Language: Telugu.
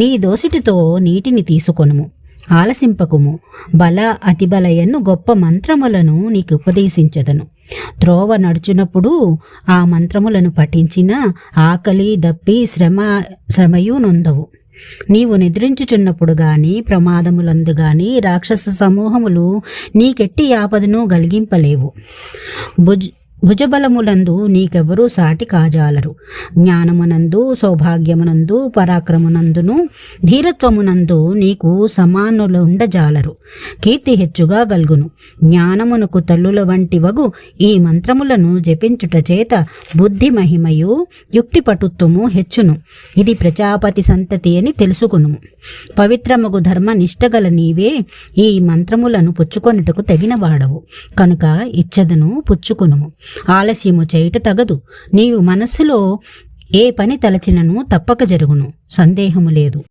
నీ దోసిటితో నీటిని తీసుకొనుము. ఆలసింపకుము. బల అతిబలయన్ను గొప్ప మంత్రములను నీకు ఉపదేశించదను. త్రోవ నడుచునప్పుడు ఆ మంత్రములను పఠించిన ఆకలి దప్పి శ్రమ శ్రమయు నొందవు. నీవు నిద్రించుచున్నప్పుడు గాని ప్రమాదములందు గాని రాక్షస సమూహములు నీకెట్టి ఆపదను గలిగింపలేవు. భుజ్ భుజబలములందు నీకెవరూ సాటి కాజాలరు. జ్ఞానమునందు సౌభాగ్యమునందు పరాక్రమునందును ధీరత్వమునందు నీకు సమానులుండజాలరు. కీర్తి హెచ్చుగా గల్గును. జ్ఞానమునకు తల్లుల వంటి వగు ఈ మంత్రములను జపించుట చేత బుద్ధి మహిమయు యుక్తి పటుత్వము హెచ్చును. ఇది ప్రజాపతి సంతతి అని తెలుసుకును పవిత్రమగు ధర్మ నిష్టగల నీవే ఈ మంత్రములను పుచ్చుకొనుటకు తగిన వాడవు కనుక ఇచ్చదను పుచ్చుకునుము. ఆలస్యము చేయుట తగదు. నీవు మనస్సులో ఏ పని తలచినను తప్పక జరుగును. సందేహము లేదు.